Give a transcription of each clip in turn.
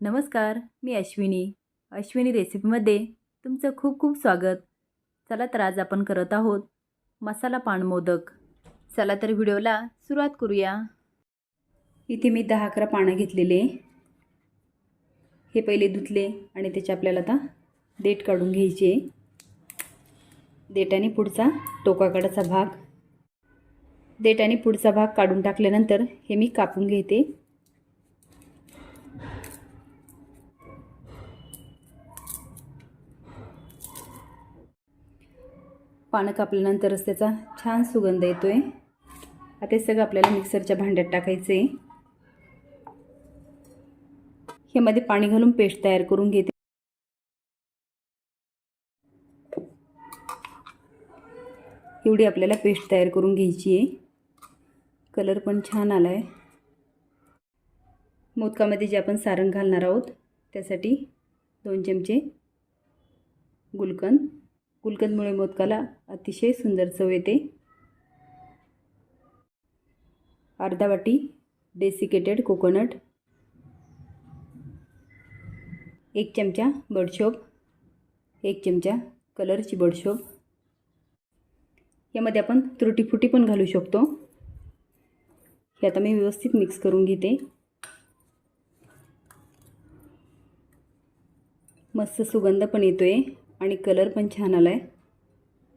नमस्कार मी अश्विनी. अश्विनी रेसिपीमध्ये तुमचं खूप खूप स्वागत. चला तर आज आपण करत आहोत मसाला पान मोदक. चला तर व्हिडिओला सुरुवात करूया. इथे मी दहा अकरा पानं घेतलेले. हे पहिले धुतले आणि त्याचे आपल्याला आता देठ काढून घ्यायचे. देठ आणि पुढचा टोकाकडाचा भाग. देठ आणि पुढचा भाग काढून टाकल्यानंतर हे मी कापून घेते. पानं कापल्यानंतरच त्याचा छान सुगंध येतो आहे आता हे सगळं आपल्याला मिक्सरच्या भांड्यात टाकायचं आहे ह्यामध्ये पाणी घालून पेस्ट तयार करून घेते. एवढी आपल्याला पेस्ट तयार करून घ्यायची आहे कलर पण छान आला आहे मोदकामध्ये जे आपण सारण घालणार आहोत त्यासाठी दोन चमचे गुलकंद गुलकंदमुळे मोदकाला अतिशय सुंदर चव येते. अर्धा वाटी डेसिकेटेड कोकोनट एक चमचा बडशोप एक चमचा कलरची बडशोप यामध्ये आपण त्रुटीफुटी पण घालू शकतो. हे आता मी व्यवस्थित मिक्स करून घेते. मस्त सुगंध पण येतो आहे आणि कलर पण छान आला आहे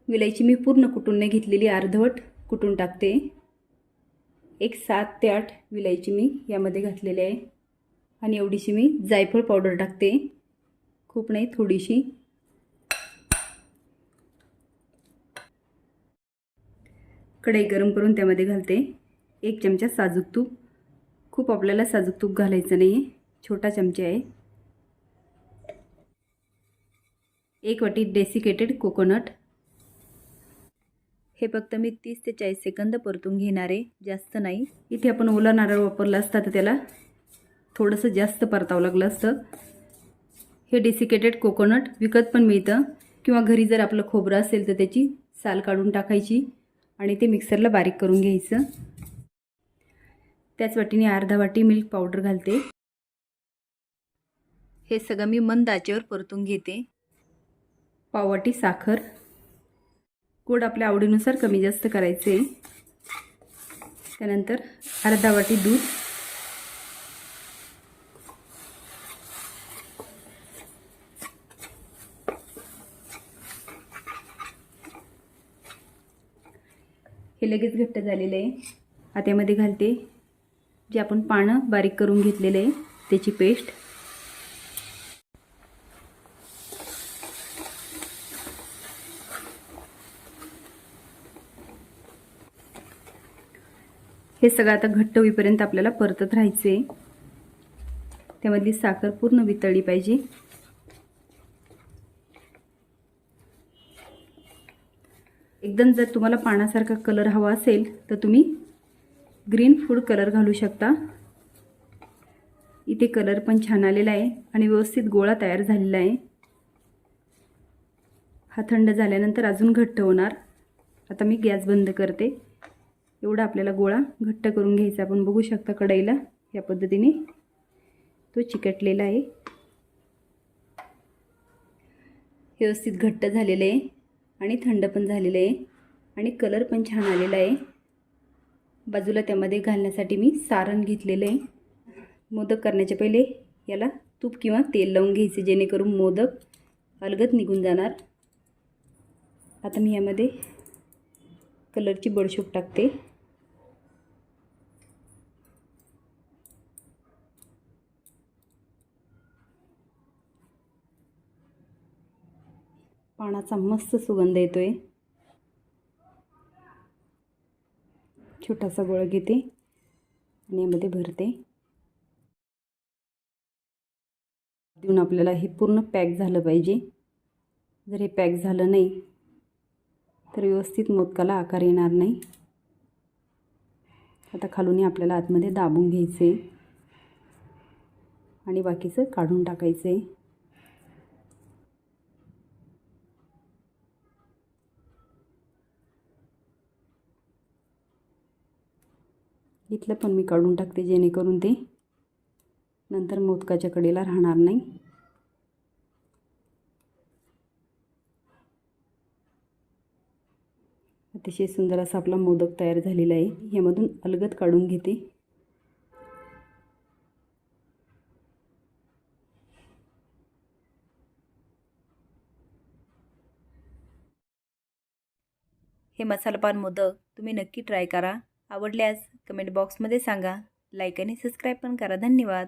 विलायची मी पूर्ण कुटून नाही घेतलेली अर्धवट कुटून टाकते. एक सात ते आठ विलायची मी यामध्ये घातलेली आहे. आणि एवढीशी मी जायफळ पावडर टाकते. खूप नाही थोडीशी. कढई गरम करून त्यामध्ये घालते. एक चमचा साजूक तूप. खूप आपल्याला साजूक तूप घालायचं नाही आहे छोटा चमचा आहे. एक वाटी डेसिकेटेड कोकोनट हे फक्त मी तीस ते चाळीस सेकंद परतून घेणार आहे. जास्त नाही. इथे आपण ओला नारळ वापरला असता तर त्याला थोडंसं जास्त परतावं लागलं असतं. हे डेसिकेटेड कोकोनट विकत पण मिळतं. किंवा घरी जर आपलं खोबरं असेल तर त्याची साल काढून टाकायची आणि ते मिक्सरला बारीक करून घ्यायचं. त्याच वाटीने अर्धा वाटी मिल्क पावडर घालते. हे सगळं मी मंद आचेवर परतून घेते. पाववाटी साखर. गोड आपल्या आवडीनुसार कमी जास्त करायचे. त्यानंतर अर्धा वाटी दूध. हे लगेच घट्ट झालेलं आहे. आत्यामध्ये घालते. जे आपण पानं बारीक करून घेतलेलं आहे त्याची पेस्ट. हे सगळं आता घट्ट होईपर्यंत आपल्याला परतत राहायचे त्यामधली साखर पूर्ण वितळली पाहिजे. एकदम जर तुम्हाला पाण्यासारखा कलर हवा असेल तर तुम्ही ग्रीन फूड कलर घालू शकता. इथे कलर पण छान आलेला आहे आणि व्यवस्थित गोळा तयार झालेला आहे. हा थंड झाल्यानंतर अजून घट्ट होणार. आता मी गॅस बंद करते. एवढा आपल्याला गोळा घट्ट करून घ्यायचा. आपण बघू शकता कढईला या पद्धतीने तो चिकटलेला आहे. व्यवस्थित घट्ट झालेलं आहे आणि थंड पण झालेलं आहे आणि कलर पण छान आलेला आहे. बाजूला त्यामध्ये घालण्यासाठी मी सारण घेतलेलं आहे. मोदक करण्याच्या पहिले याला तूप किंवा तेल लावून घ्यायचे जेणेकरून मोदक अलगत निघून जाणार. आता मी यामध्ये कलरची बडशोप टाकते. पानाचा मस्त सुगंध येतो आहे छोटासा गोळा घेते आणि यामध्ये भरते. देऊन आपल्याला हे पूर्ण पॅक झालं पाहिजे. जर हे पॅक झालं नाही तर व्यवस्थित मोदकाला आकार येणार नाही. आता खालूनही आपल्याला आतमध्ये दाबून घ्यायचं. आहे आणि बाकीचं काढून टाकायचं. आहे इथलं पण मी काढून टाकते जेणेकरून ते नंतर मोदकाच्या कडेला राहणार नाही. अतिशय सुंदर असा आपला मोदक तयार झालेला आहे. यामधून अलगद काढून घेते. हे मसालपान मोदक तुम्ही नक्की ट्राय करा. आवडल्यास कमेंट बॉक्समध्ये सांगा. लाईक आणि सबस्क्राईब पण करा. धन्यवाद.